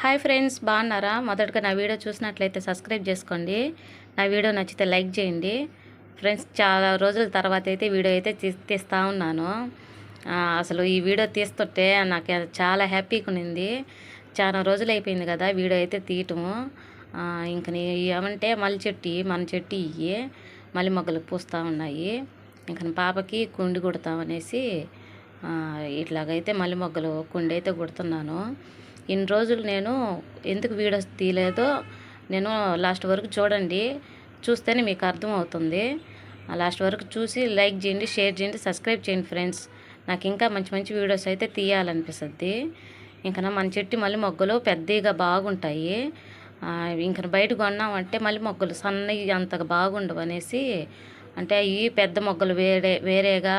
Hi friends బాగున్నారా? మొదటగా నా వీడియో చూసినట్లయితే సబ్స్క్రైబ్ చేసుకోండి. నా వీడియో నచ్చితే లైక్ చేయండి. ఫ్రెండ్స్ చాలా రోజుల తర్వాత అయితే వీడియో అయితే తీస్తూ ఉన్నాను. అసలు ఈ వీడియో తీస్తుంటే నాకు చాలా హ్యాపీగా ఉన్నింది. చాలా రోజులు అయిపోయింది కదా వీడియో అయితే తీయటము. ఇంక ఏమంటే మల్లి చెట్టు మన చెట్టు ఇవి మళ్ళీ మొగ్గలు పూస్తూ ఉన్నాయి. ఇంక నా పాపకి కుండి కుడతామనేసి ఇట్లాగైతే మల్లె మొగ్గలు కుండి అయితే కుడుతున్నాను. ఇన్ని రోజులు నేను ఎందుకు వీడియోస్ తీయలేదో నేను లాస్ట్ వరకు చూడండి చూస్తేనే మీకు అర్థమవుతుంది. ఆ లాస్ట్ వరకు చూసి లైక్ చేయండి షేర్ చేయండి సబ్స్క్రైబ్ చేయండి ఫ్రెండ్స్. నాకు ఇంకా మంచి మంచి వీడియోస్ అయితే తీయాలనిపిస్తుంది. ఇంకా మన చెట్టు మళ్ళీ మొగ్గలు పెద్దగా బాగుంటాయి. ఇంకా ఇంక బయట కొన్నామంటే మళ్ళీ మొగ్గలు సన్నవి అంతగా బాగుండవు అనేసి అంటే అవి పెద్ద మొగ్గలు వేరే వేరేగా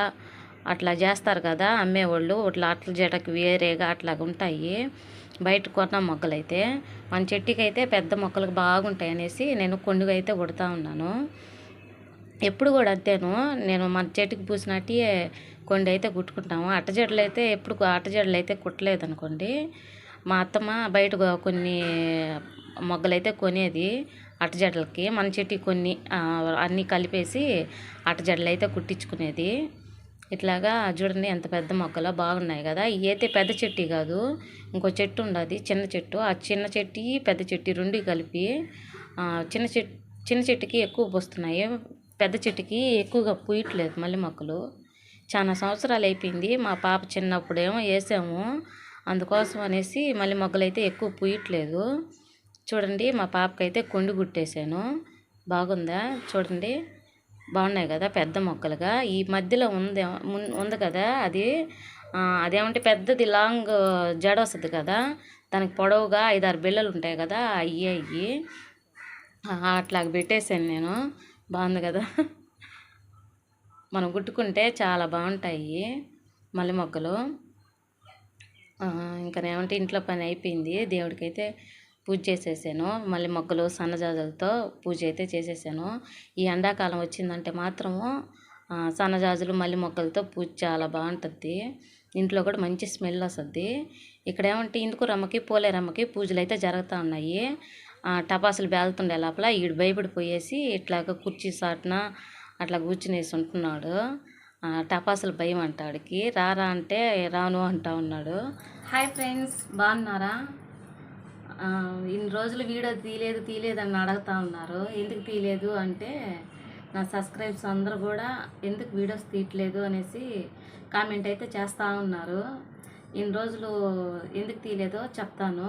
అట్లా చేస్తారు కదా అమ్మేవాళ్ళు. అట్లా అట్ల జడకు వేరేగా అట్లాగా ఉంటాయి బయట కొన్న మొగ్గలైతే మన చెట్టుకి అయితే పెద్ద మొక్కలు బాగుంటాయి అనేసి నేను కొండుగా అయితే కొడుతూ ఉన్నాను. ఎప్పుడు కూడా అంతేను. నేను మన చెట్టుకి పూసినట్టు కొండ అయితే కుట్టుకుంటాము. అట్టజడలు అయితే ఎప్పుడు అట్టజడలు అయితే కుట్టలేదు అనుకోండి మా అత్తమ్మ బయట కొన్ని మొగ్గలైతే కొనేది అట్టజడలకి మన చెట్టుకి కొన్ని అన్నీ కలిపేసి అట్టజడలు అయితే కుట్టించుకునేది. ఇట్లాగా చూడండి ఎంత పెద్ద మొక్కలో బాగున్నాయి కదా. ఇవి అయితే పెద్ద చెట్టు కాదు ఇంకో చెట్టు ఉండదు చిన్న చెట్టు. ఆ చిన్న చెట్టు పెద్ద చెట్టు రెండు కలిపి చిన్న చెట్టు చిన్న చెట్టుకి ఎక్కువ పూస్తున్నాయి. పెద్ద చెట్టుకి ఎక్కువగా పూయట్లేదు మల్లె మొక్కలు. చాలా సంవత్సరాలు అయిపోయింది. మా పాప చిన్నప్పుడేమో వేసాము. అందుకోసం అనేసి మళ్ళీ మొక్కలైతే ఎక్కువ పూయట్లేదు. చూడండి మా పాపకైతే కొండి గుట్టేశాను. బాగుందా? చూడండి. బాగున్నాయి కదా పెద్ద మొక్కలుగా. ఈ మధ్యలో ఉంది మున్- ఉంది కదా అది. అదేమంటే పెద్దది లాంగ్ జడ వస్తుంది కదా. దానికి పొడవుగా ఐదారు బిళ్ళలు ఉంటాయి కదా అయ్యి అయ్యి. అట్లాగ పెట్టేశాను నేను. బాగుంది కదా. మనం కుట్టుకుంటే చాలా బాగుంటాయి మల్లె మొక్కలు. ఇంకా ఏమంటే ఇంట్లో పని అయిపోయింది. దేవుడికైతే పూజ చేసేసాను. మళ్ళీ మొగ్గలు సన్నజాజులతో పూజ అయితే చేసేసాను. ఈ ఎండాకాలం వచ్చిందంటే మాత్రము సన్నజాజులు మల్లె మొగ్గలతో పూజ చాలా బాగుంటుంది ఇంట్లో కూడా మంచి స్మెల్ వస్తుంది. ఇక్కడ ఏమంటే ఇందుకు రమ్మకి పోలే రమ్మకి పూజలు అయితే జరుగుతూ ఉన్నాయి. టపాసులు బేలుతుండే లోపల ఈడు భయపడిపోయేసి ఇట్లాగ కుర్చీ సాటున అట్లా కూర్చునేసి ఉంటున్నాడు. టపాసులు భయం అంటాడికి రారా అంటే రాను అంటా ఉన్నాడు. హాయ్ ఫ్రెండ్స్ బాగున్నారా? ఇన్ని రోజులు వీడియో తీయలేదు తీయలేదు అని అడుగుతా ఉన్నారు. ఎందుకు తీయలేదు అంటే నా సబ్స్క్రైబ్స్ అందరూ కూడా ఎందుకు వీడియోస్ తీయట్లేదు అనేసి కామెంట్ అయితే చేస్తూ ఉన్నారు. ఇన్ని రోజులు ఎందుకు తీయలేదో చెప్తాను.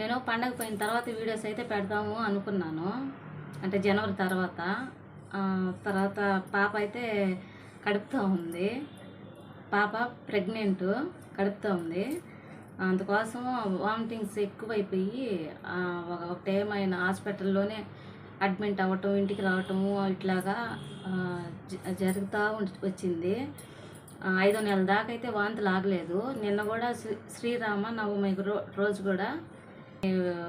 నేను పండగ పోయిన తర్వాత వీడియోస్ అయితే పెడదాము అనుకున్నాను. అంటే జనవరి తర్వాత. తర్వాత పాప అయితే కడుపుతూ ఉంది. పాప ప్రెగ్నెంట్ కడుపుతూ ఉంది. అందుకోసం వామిటింగ్స్ ఎక్కువైపోయి ఒక- టైం ఆయన హాస్పిటల్లోనే అడ్మిట్ అవ్వటం ఇంటికి రావటము ఇట్లాగా జ- జరుగుతూ ఉండి- వచ్చింది. ఆ, ఐదో నెలల దాకా అయితే వాంతులు ఆగలేదు. నిన్న కూడా శ్రీ శ్రీరామ నవమి రో- రోజు కూడా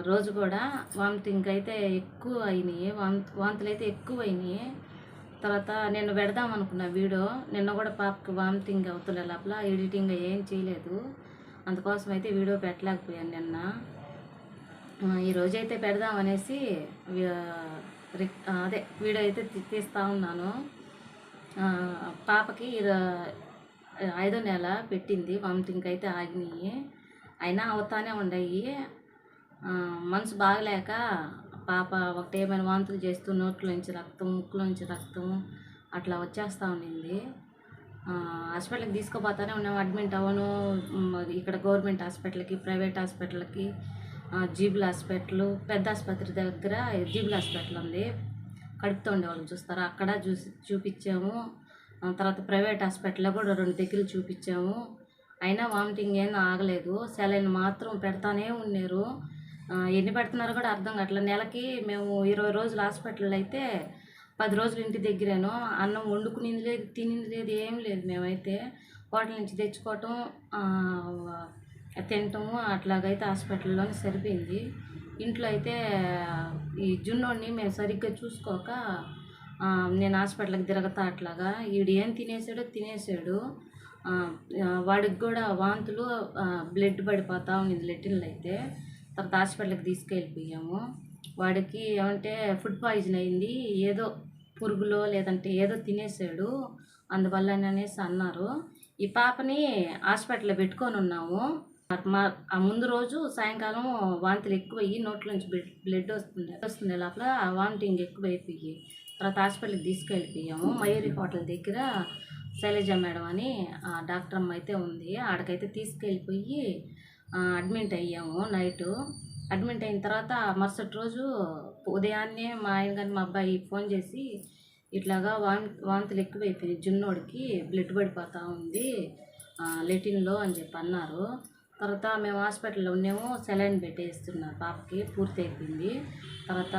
రోజు కూడా వామిటింగ్ అయితే ఎక్కువ అయినాయి. వాంత్ వాంతులు అయితే ఎక్కువ అయినాయి తర్వాత నేను పెడదాం అనుకున్న వీడియో నిన్న కూడా పాపకి వామిటింగ్ అవుతులే లోపల ఎడిటింగ్ ఏం చేయలేదు. అందుకోసం అయితే వీడియో పెట్టలేకపోయాను నిన్న. ఈరోజు అయితే పెడదాం అనేసి అదే వీడియో అయితే తీస్తూ తీస్తా ఉన్నాను. పాపకి ఐదో నెల పెట్టింది వామిటింగ్ అయితే ఆగినాయి. అయినా అవుతానే ఉండయి. మనసు బాగలేక పాప ఒకటి ఏమైనా వాంతులు చేస్తూ నోట్లోంచి రక్తం ముక్కులోంచి రక్తం అట్లా వచ్చేస్తూ ఉండింది. హాస్పిటల్కి తీసుకుపోతానే ఉన్నాము అడ్మిట్ అవ్వను. ఇక్కడ గవర్నమెంట్ హాస్పిటల్కి ప్రైవేట్ హాస్పిటల్కి జీబుల్ హాస్పిటల్ పెద్ద ఆసుపత్రి దగ్గర జీబుల్ హాస్పిటల్ ఉంది. కడుపుతో ఉండే వాళ్ళని చూస్తారు? అక్కడ చూసి చూపించాము. తర్వాత ప్రైవేట్ హాస్పిటల్లో కూడా రెండు దగ్గర చూపించాము. అయినా వామిటింగ్ ఏం ఆగలేదు. సెలైన్ మాత్రం పెడతానే ఉన్నారు. ఎన్ని పెడుతున్నారో కూడా అర్థం కావట్లేదు. నెలకి మేము ఇరవై రోజులు హాస్పిటల్ అయితే పది రోజులు ఇంటి దగ్గరేను అన్నం వండుకునింది లేదు తినింది లేదు ఏం లేదు. మేమైతే హోటల్ నుంచి తెచ్చుకోవటం తినటము అట్లాగైతే హాస్పిటల్లోనే సరిపోయింది. ఇంట్లో అయితే ఈ జున్నోడిని మేము సరిగ్గా చూసుకోక నేను హాస్పిటల్కి తిరగతా అట్లాగా వీడు ఏం తినేసాడో తినేసాడు. వాడికి కూడా వాంతులు బ్లడ్ పడిపోతా ఉన్నింది లెటిన్లు అయితే. తర్వాత హాస్పిటల్కి తీసుకెళ్ళిపోయాము. వాడికి ఏమంటే ఫుడ్ పాయిజన్ అయింది ఏదో పురుగులో లేదంటే ఏదో తినేసాడు అందువల్ల అనేసి అన్నారు. ఈ పాపని హాస్పిటల్లో పెట్టుకొని ఉన్నాము. మా ఆ ముందు రోజు సాయంకాలం వాంతులు ఎక్కువయ్యి నోట్లోంచి బ్లడ్ బ్లడ్ వస్తుంది వస్తుంది లోపల వామిటింగ్ ఎక్కువ అయిపోయి తర్వాత హాస్పిటల్కి తీసుకెళ్ళిపోయాము. మయూరి హోటల్ దగ్గర శైలజ మేడం అని ఆ డాక్టర్ అమ్మ అయితే ఉంది. ఆడకైతే తీసుకెళ్ళిపోయి అడ్మిట్ అయ్యాము నైటు. అడ్మిట్ అయిన తర్వాత మరుసటి రోజు ఉదయాన్నే మా ఆయన కానీ మా అబ్బాయి ఫోన్ చేసి ఇట్లాగా వాన్ వాంతులు ఎక్కువైపోయినాయి. జున్నోడికి బ్లడ్ పడిపోతూ ఉంది లెటిన్లో అని చెప్పి అన్నారు. తర్వాత మేము హాస్పిటల్లో ఉన్నాము సెలైన్ పెట్టేస్తున్నారు పాపకి పూర్తి అయిపోయింది. తర్వాత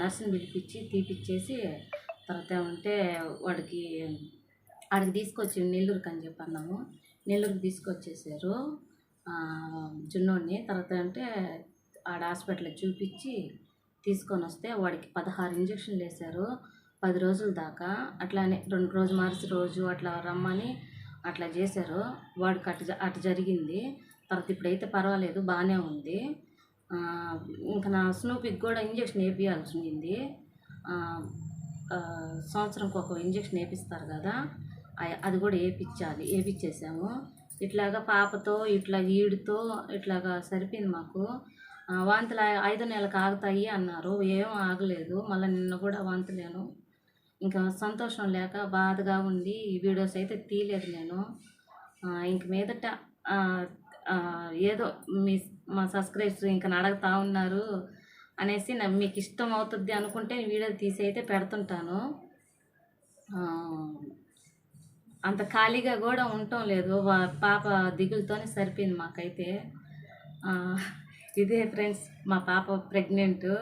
నర్సుని పిలిపించి తీపిచ్చేసి తర్వాత ఏమంటే వాడికి ఆడికి తీసుకొచ్చి నెల్లూరుకి అని చెప్పి అన్నాము. నెల్లూరుకి తీసుకొచ్చేసారు జున్నోడిని. తర్వాత అంటే ఆడ హాస్పిటల్లో చూపించి తీసుకొని వస్తే వాడికి పదహారు ఇంజక్షన్లు వేశారు. పది రోజుల దాకా అట్లానే రెండు రోజు మార్చి రోజు అట్లా రమ్మని అట్లా చేశారు. వాడికి అటు జ- అటు జరిగింది. తర్వాత ఇప్పుడైతే పర్వాలేదు బాగానే ఉంది. ఇంకా నా స్నూపికి కూడా ఇంజక్షన్ వేపియాల్సి ఉండింది సంవత్సరంకి ఒక ఇంజక్షన్ వేపిస్తారు కదా అది కూడా వేపించాలి వేపించేసాము ఇట్లాగా పాపతో ఇట్లా ఈడితో ఇట్లాగా సరిపోయింది మాకు. వాంతులు ఐదు నెలలకు ఆగుతాయి అన్నారు. ఏం ఆగలేదు. మళ్ళీ నిన్న కూడా వాంతులేను. ఇంకా సంతోషం లేక బాధగా ఉండి వీడియోస్ అయితే తీయలేదు నేను. ఇంక మీదట ఏదో మీ మా సబ్స్క్రైబర్స్ ఇంకా అడుగుతా ఉన్నారు అనేసి మీకు ఇష్టం అవుతుంది అనుకుంటే వీడియో తీసి అయితే పెడుతుంటాను. అంత ఖాళీగా కూడా ఉండటం లేదు. వా- పాప దిగులతోనే సరిపోయింది మాకైతే. ఇదే ఫ్రెండ్స్ మా పాప ప్రెగ్నెంట్.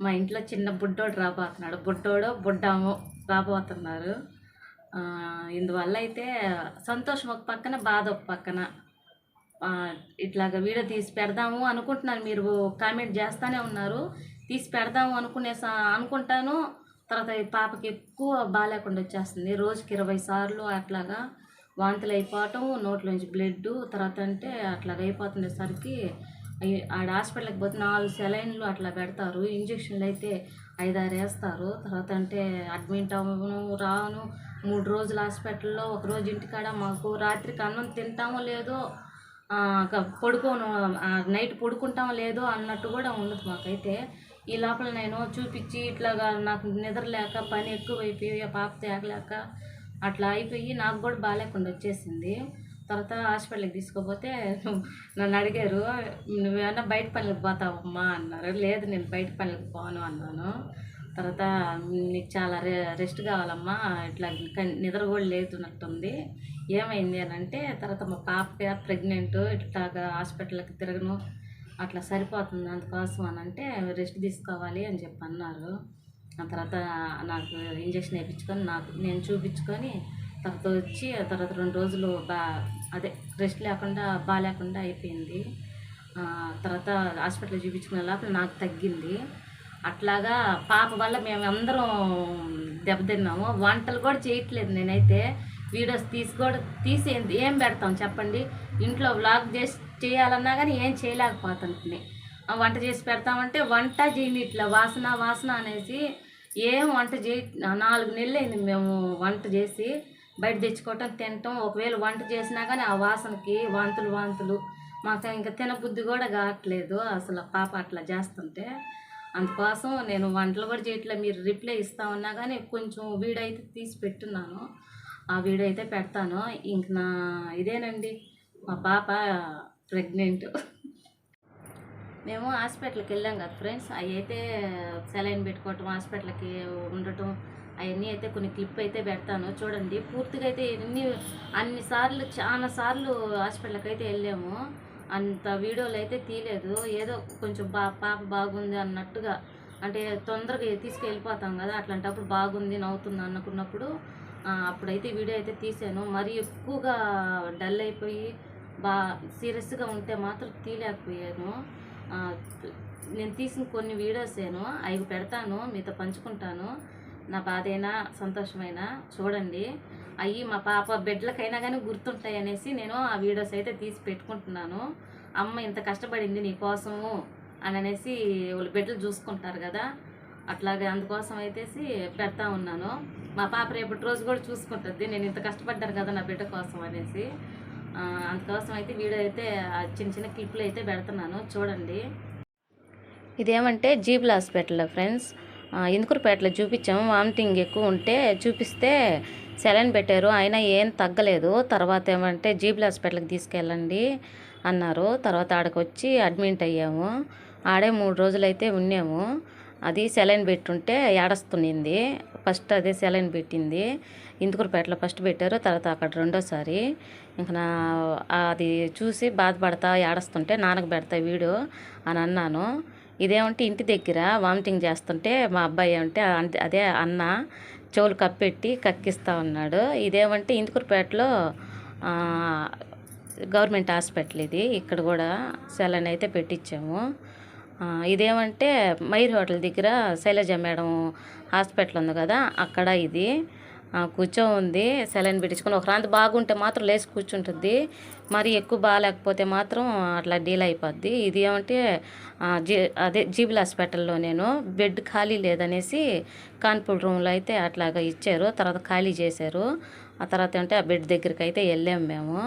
మా ఇంట్లో చిన్న బుడ్డోడు రాబోతున్నాడు. బుడ్డోడు బుడ్డాము రాబోతున్నారు. ఇందువల్ల అయితే సంతోషం ఒక పక్కన బాధ ఒక పక్కన. ఇట్లాగ వీడియో తీసి పెడదాము అనుకుంటున్నారు. మీరు కామెంట్ చేస్తూనే ఉన్నారు. తీసి పెడదాము అనుకునే సా- అనుకుంటాను. తర్వాత ఈ పాపకి ఎక్కువ బాగాలేకుండా వచ్చేస్తుంది. రోజుకి ఇరవై సార్లు అట్లాగా వాంతులు అయిపోవటం నోట్లోంచి బ్లడ్ తర్వాత అంటే అట్లాగ అయిపోతుండేసరికి ఆడ హాస్పిటల్కి పోతే నాలుగు సెలైన్లు అట్లా పెడతారు. ఇంజక్షన్లు అయితే ఐదారు వేస్తారు. తర్వాత అంటే అడ్మిట్ అవ్వను రాను. మూడు రోజులు హాస్పిటల్లో ఒక రోజు ఇంటికాడ మాకు రాత్రికి అన్నం తింటామో లేదో పడుకోను నైట్ పడుకుంటామో లేదో అన్నట్టు కూడా ఉండదు మాకైతే. ఈ లోపల నేను చూపించి ఇట్లాగా నాకు నిద్ర లేక పని ఎక్కువైపోయి ఆ పాప తేగలేక అట్లా అయిపోయి నాకు కూడా బాగాలేకుండా వచ్చేసింది. తర్వాత హాస్పిటల్కి తీసుకుపోతే నన్ను అడిగారు నువ్వేమన్నా బయట పనులకు పోతావమ్మా అన్నారు. లేదు నేను బయట పనులకు పోను అన్నాను. తర్వాత నీకు చాలా రె రెస్ట్ కావాలమ్మా ఇట్లా నిద్ర కూడా లేదున్నట్టుంది ఏమైంది అని అంటే తర్వాత మా పాప ప్రెగ్నెంట్ ఇట్లాగా హాస్పిటల్కి తిరగను అట్లా సరిపోతుంది అందుకోసం అని అంటే రెస్ట్ తీసుకోవాలి అని చెప్పి అన్నారు. ఆ తర్వాత నాకు ఇంజక్షన్ వేయించుకొని నాకు నేను చూపించుకొని తర్వాత వచ్చి ఆ తర్వాత రెండు రోజులు బా అదే రెస్ట్ లేకుండా బాగాలేకుండా అయిపోయింది. తర్వాత హాస్పిటల్ చూపించుకునే లోపల నాకు తగ్గింది. అట్లాగా పాప వల్ల మేము అందరం దెబ్బతిన్నాము. వంటలు కూడా చేయట్లేదు నేనైతే. వీడియోస్ తీసి కూడా తీసి ఏం- పెడతాం చెప్పండి? ఇంట్లో వ్లాగ్ చేసి చేయాలన్నా కానీ ఏం చేయలేకపోతుంటుంది వంట చేసి పెడతామంటే వంట చేయని ఇట్లా వాసన వాసన అనేసి ఏం వంట చేయ నాలుగు నెలలు అయింది మేము వంట చేసి. బయట తెచ్చుకోవటం తినటం ఒకవేళ వంట చేసినా కానీ ఆ వాసనకి వాంతులు వాంతులు. మాకు ఇంకా తినబుద్ధి కూడా కావట్లేదు. అసలు పాప అట్లా చేస్తుంటే అందుకోసం నేను వంటలు కూడా చేయట్లేదు మీరు రిప్లై ఇస్తా ఉన్నా కానీ కొంచెం వీడియో అయితే తీసి పెట్టున్నాను. ఆ వీడియో అయితే పెడతాను. ఇంక నా ఇదేనండి. మా పాప ప్రెగ్నెంట్. మేము హాస్పిటల్కి వెళ్ళాం కదా ఫ్రెండ్స్. అవి అయితే సెలైన్ పెట్టుకోవటం హాస్పిటల్కి ఉండటం అవన్నీ అయితే కొన్ని క్లిప్ అయితే పెడతాను. చూడండి పూర్తిగా అయితే ఎన్ని అన్ని సార్లు చాలా సార్లు హాస్పిటల్కి అయితే వెళ్ళాము. అంత వీడియోలు అయితే తీయలేదు. ఏదో కొంచెం బా పాప బాగుంది అన్నట్టుగా అంటే తొందరగా తీసుకెళ్ళిపోతాం కదా అట్లాంటప్పుడు బాగుంది నవ్వుతుంది అనుకున్నప్పుడు అప్పుడైతే వీడియో అయితే తీసాను మరి ఎక్కువగా డల్ అయిపోయి బా సీరియస్గా ఉంటే మాత్రం తీయలేకపోయాను. నేను తీసిన కొన్ని వీడియోస్ ఏను అవి పెడతాను మీతో పంచుకుంటాను. నా బాధైనా సంతోషమైనా చూడండి. అవి మా పాప బిడ్డలకైనా కానీ గుర్తుంటాయి అనేసి నేను ఆ వీడియోస్ అయితే తీసి పెట్టుకుంటున్నాను. అమ్మ ఇంత కష్టపడింది నీ కోసము అని అనేసి వాళ్ళు బిడ్డలు చూసుకుంటారు కదా. అట్లాగే అందుకోసం అయితేసి పెడతా ఉన్నాను. మా పాప రేపటి రోజు కూడా చూసుకుంటుంది. నేను ఇంత కష్టపడ్డాను కదా నా బిడ్డ కోసం అనేసి. అందుకోసం అయితే వీడియో అయితే ఆ చిన్న చిన్న క్లిప్లు అయితే పెడుతున్నాను. చూడండి. ఇదేమంటే జీబుల్ హాస్పిటల్ ఫ్రెండ్స్. ఇందుకూరుపేటలో చూపించాము. వామిటింగ్ ఎక్కువ ఉంటే చూపిస్తే సెలైన్ పెట్టారు. అయినా ఏం తగ్గలేదు. తర్వాత ఏమంటే జీబుల్ హాస్పిటల్కి తీసుకెళ్ళండి అన్నారు. తర్వాత ఆడకు వచ్చి అడ్మిట్ అయ్యాము. ఆడే మూడు రోజులైతే ఉన్నాము. అది సెలైన్ పెట్టుంటే ఏడస్తునింది. ఫస్ట్ అదే సెలైన్ పెట్టింది. ఇందుకూరుపేటలో ఫస్ట్ పెట్టారు. తర్వాత అక్కడ రెండోసారి. ఇంకా నా అది చూసి బాధపడతా ఏడస్తుంటే నాన్నకు పెడతా వీడు అని అన్నాను. ఇదేమంటే ఇంటి దగ్గర వామిటింగ్ చేస్తుంటే మా అబ్బాయి ఏమంటే అదే అన్న చెవులు కప్పెట్టి కక్కిస్తా ఉన్నాడు. ఇదేమంటే ఇందుకూరుపేటలో గవర్నమెంట్ హాస్పిటల్ ఇది. ఇక్కడ కూడా సెలన్ అయితే పెట్టించాము ఇదేమంటే మైర్ హోటల్ దగ్గర శైలజ మేడం హాస్పిటల్ ఉంది కదా అక్కడ ఇది. కూర్చో ఉంది సెలైన్ పెట్టించుకొని ఒక రాంతి బాగుంటే మాత్రం లేచి కూర్చుంటుంది. మరి ఎక్కువ బాగాలేకపోతే మాత్రం అట్లా డీల్ అయిపోద్ది. ఇది ఏమంటే జీ అదే జీబుల్ హాస్పిటల్లో నేను బెడ్ ఖాళీ లేదనేసి కాన్పూర్ రూమ్లో అయితే అట్లాగా ఇచ్చారు. తర్వాత ఖాళీ చేశారు. ఆ తర్వాత అంటే ఆ బెడ్ దగ్గరికి అయితే వెళ్ళాము మేము.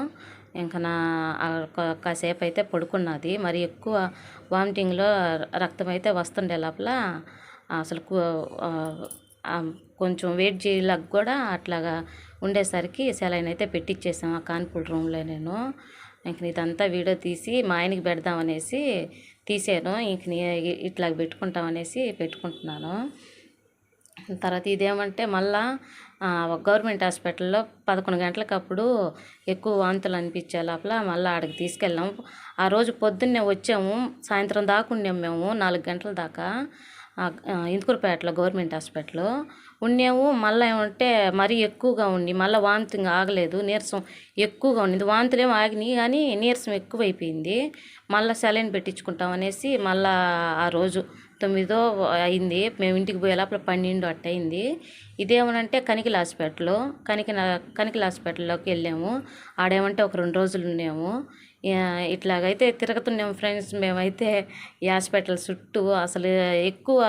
ఇంకా నా కాసేపు అయితే పడుకున్నది. మరి ఎక్కువ వామిటింగ్లో రక్తం అయితే వస్తుండే లోపల. అసలు కొంచెం వెయిట్ చేయలేక కూడా అట్లాగా ఉండేసరికి సెలైన్ అయితే పెట్టించేసాం ఆ కాన్పూర్ రూమ్లో నేను. ఇంక ఇదంతా వీడియో తీసి మా ఆయనకి పెడదామనేసి తీసాను. ఇంక ఇట్లా పెట్టుకుంటామనేసి పెట్టుకుంటున్నాను. తర్వాత ఇదేమంటే మళ్ళా ఒక గవర్నమెంట్ హాస్పిటల్లో పదకొండు గంటలకప్పుడు ఎక్కువ వాంతులు అనిపించే లోపల మళ్ళీ ఆడికి తీసుకెళ్ళాము ఆ రోజు పొద్దున్నే వచ్చాము సాయంత్రం దాకా ఉండాము మేము నాలుగు గంటల దాకా. ఇందుకూరుపేటలో గవర్నమెంట్ హాస్పిటల్ ఉన్నాము మళ్ళీ ఏమంటే మరీ ఎక్కువగా ఉండి మళ్ళీ వాంతింగ్ ఆగలేదు నీరసం ఎక్కువగా ఉండింది. వాంతులు ఏమో ఆగినాయి కానీ నీరసం ఎక్కువైపోయింది. మళ్ళీ సెలైన్ పెట్టించుకుంటాం అనేసి మళ్ళీ ఆ రోజు తొమ్మిదో అయింది. మేము ఇంటికి పోయే లోపల పన్నెండు అట్ట అయింది. ఇదేమనంటే కనికిల హాస్పిటల్ కనిక కనికిల హాస్పిటల్లోకి వెళ్ళాము. ఆడేమంటే ఒక రెండు రోజులు ఉన్నాము ఇట్లాగైతే తిరుగుతున్నాము ఫ్రెండ్స్. మేమైతే హాస్పిటల్ చుట్టూ అసలు ఎక్కువ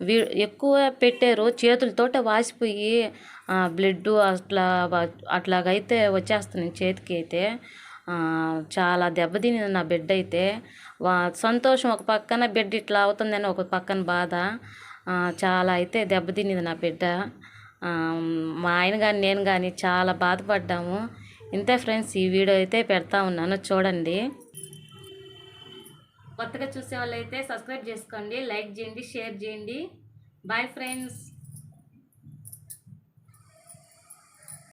వీ- ఎక్కువ పెట్టారు. చేతులతోటే వాసిపోయి బ్లడ్ అట్లా అట్లాగైతే వచ్చేస్తుంది చేతికి అయితే. చాలా దెబ్బతినింది నా బిడ్డ అయితే. వా సంతోషం ఒక పక్కన బిడ్డ ఇట్లా అవుతుందని ఒక పక్కన బాధ. చాలా అయితే దెబ్బతినింది నా బిడ్డ. మా ఆయన కానీ నేను కానీ చాలా బాధపడ్డాము. ఇంతే ఫ్రెండ్స్ ఈ వీడియో అయితే పెడతా ఉన్నాను చూడండి. కొత్తగా చూసే వాళ్ళైతే సబ్స్క్రైబ్ చేసుకోండి లైక్ చేయండి షేర్ చేయండి. Bye friends.